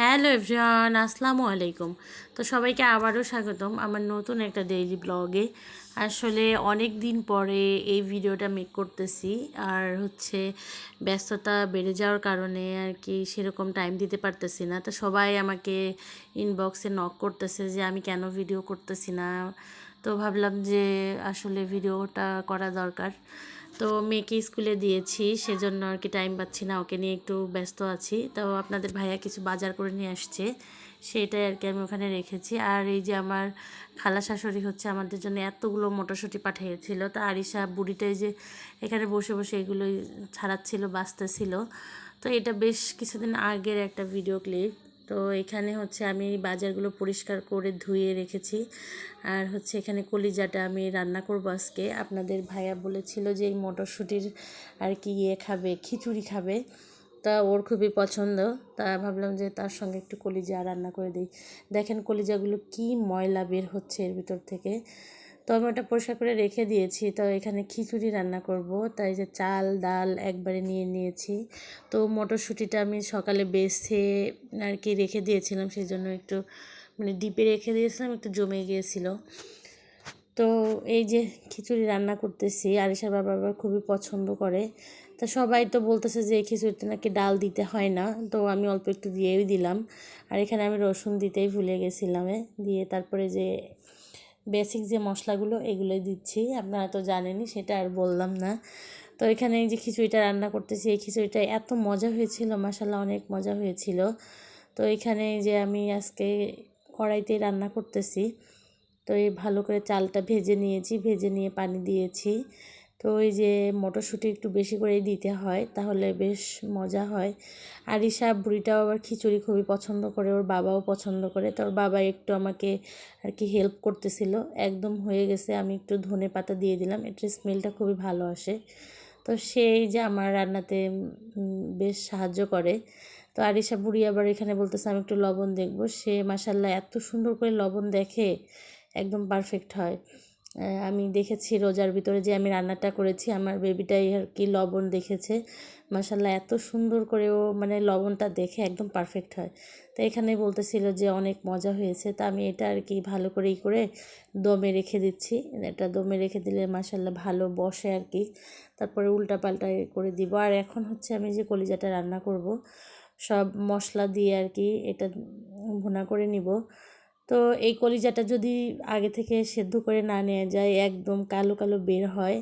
Hello everyone, আসসালামু আলাইকুম। তো সবাইকে আবারও স্বাগতম আমার নতুন একটা ডেইলি ব্লগে আসলে অনেক দিন পরে এই ভিডিওটা মেক করতেছি, আর হচ্ছে ব্যস্ততা বেড়ে যাওয়ার কারণে আর কি সেরকম টাইম দিতে পারতেছি না। তো সবাই আমাকে ইনবক্সে নক করতেছে যে, আমি কেন ভিডিও করতেছি না? তো ভাবলাম যে, আসলে ভিডিওটা করা দরকার। তো মেয়েকে স্কুলে দিয়েছি, সেজন্য আর কি টাইম পাচ্ছি না। ওকে নিয়ে একটু ব্যস্ত আছি। তো আপনাদের ভাইয়া কিছু বাজার করে নিয়ে আসছে, সেটাই আর কি আমি ওখানে রেখেছি। আর এই যে আমার খালা শাশুড়ি হচ্ছে আমাদের জন্য এতগুলো মটরশুঁটি পাঠিয়েছিল। তা আরিশা বুড়িটাই যে এখানে বসে বসে এগুলোই ছাড়াচ্ছিল, বাঁচতেছিল। তো এটা বেশ কিছুদিন আগের একটা ভিডিও ক্লিপ তো এখানে হচ্ছে আমি বাজারগুলো পরিষ্কার করে ধুয়ে রেখেছি। আর হচ্ছে এখানে কলিজাটা আমি রান্না করব আজকে। আপনাদের ভাইয়া বলেছিল যে এই মটরশুঁটির আর কি ইয়ে খাবে, খিচুড়ি খাবে। তা ওর খুবই পছন্দ। তা ভাবলাম যে তার সঙ্গে একটু কলিজা রান্না করে দিই। দেখেন কলিজাগুলো কি ময়লা বের হচ্ছে এর ভিতর থেকে। তো আমি ওটা পরিষ্কার করে রেখে দিয়েছি। তো এখানে খিচুড়ি রান্না করব। তাই যে চাল, ডাল একবারে নিয়ে নিয়েছি। তো মটরশুঁটিটা আমি সকালে বেছে আর কি রেখে দিয়েছিলাম সেই জন্য একটু মানে ডিপে রেখে দিয়েছিলাম, একটু জমে গিয়েছিল। তো এই যে খিচুড়ি রান্না করতেছি আরিশার বাবা বাবা খুবই পছন্দ করে। তা সবাই তো বলতেছে যে এই খিচুড়িতে নাকি ডাল দিতে হয় না। তো আমি অল্প একটু দিয়েই দিলাম। আর এখানে আমি রসুন দিতেই ভুলে গেছিলাম দিয়ে তারপরে যে বেসিক যে মশলাগুলো এগুলো দিচ্ছি। আপনারা তো জানেনই, সেটা আর বললাম না। তো এখানে যে খিচুড়িটা রান্না করতেছি, এই খিচুড়িটা এত মজা হয়েছিল মাসাল্লাহ অনেক মজা হয়েছিল। তো এখানে যে আমি আজকে কড়াইতে রান্না করতেছি। তো এই ভালো করে চালটা ভেজে নিয়েছি, ভেজে নিয়ে পানি দিয়েছি। তো ওই যে মটরশুঁটি একটু বেশি করেই দিতে হয়, তাহলে বেশ মজা হয়। আর ইসা বুড়িটাও আবার খিচুড়ি খুবই পছন্দ করে, ওর বাবাও পছন্দ করে। তো ওর বাবা একটু আমাকে আর কি হেল্প করতেছিল, একদম হয়ে গেছে, আমি একটু ধনে পাতা দিয়ে দিলাম এটার স্মেলটা খুবই ভালো আসে। তো সেই যে আমার রান্নাতে বেশ সাহায্য করে। তো আরিশা বুড়ি আবার এখানে বলতেছে, আমি একটু লবণ দেখব। সে মাসাল্লাহ এত সুন্দর করে লবণ দেখে, একদম পারফেক্ট হয়। আমি দেখেছি রোজার ভিতরে যে আমি রান্নাটা করেছি, আমার বেবিটাই আর কি লবণ দেখেছে। মাসাল্লাহ এত সুন্দর করে ও মানে লবণটা দেখে একদম পারফেক্ট হয়। তো এখানে বলতেছিল যে অনেক মজা হয়েছে, তা আমি এটা আর কি ভালো করেই করে দমে রেখে দিচ্ছি। এটা দমে রেখে দিলে মাসাল্লাহ ভালো বসে আর কি। তারপরে উল্টা পাল্টা করে দিব। আর এখন হচ্ছে আমি যে কলিজাটা রান্না করব, সব মশলা দিয়ে আর কি এটা ভুনা করে নিব। তো এই কলিজাটা যদি আগে থেকে সেদ্ধ করে না নেওয়া যায়, একদম কালো কালো বের হয়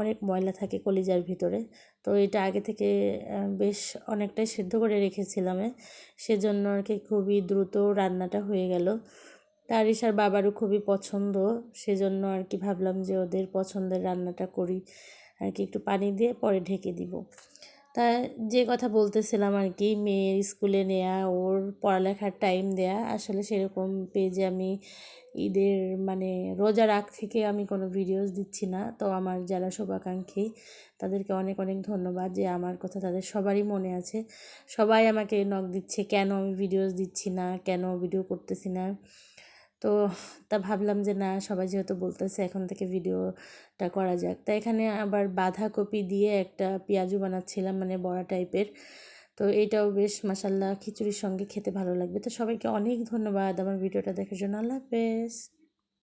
অনেক ময়লা থাকে কলিজার ভিতরে। তো এটা আগে থেকে বেশ অনেকটাই সেদ্ধ করে রেখেছিলাম সেজন্য আর কি খুবই দ্রুত রান্নাটা হয়ে গেল। তার ইসার বাবারও খুবই পছন্দ, সেজন্য আর কি ভাবলাম যে ওদের পছন্দের রান্নাটা করি। আর কি একটু পানি দিয়ে পরে ঢেকে দিব। তা যে কথা বলতেছিলাম আর কি মেয়ের স্কুলে নেয়া, ওর পড়ালেখার টাইম দেয়া, আসলে সেরকম পেজে আমি ঈদের মানে রোজার আগ থেকে আমি কোনো ভিডিওস দিচ্ছি না। তো আমার যারা শুভাকাঙ্ক্ষী, তাদেরকে অনেক অনেক ধন্যবাদ যে আমার কথা তাদের সবারই মনে আছে। সবাই আমাকে নখ দিচ্ছে, কেন আমি ভিডিওস দিচ্ছি না, কেন ভিডিও করতেছি না? তো তা ভাবলাম যে, না, সবাই যেহেতু বলতেছে, এখন থেকে ভিডিওটা করা যাক। তা এখানে আবার বাঁধাকপি দিয়ে একটা পেঁয়াজু বানাচ্ছিলাম মানে বড়া টাইপের। তো এটাও বেশ মাসাল্লাহ খিচুড়ির সঙ্গে খেতে ভালো লাগবে। তো সবাইকে অনেক ধন্যবাদ আমার ভিডিওটা দেখার জন্য। আল্লাহ হাফেজ।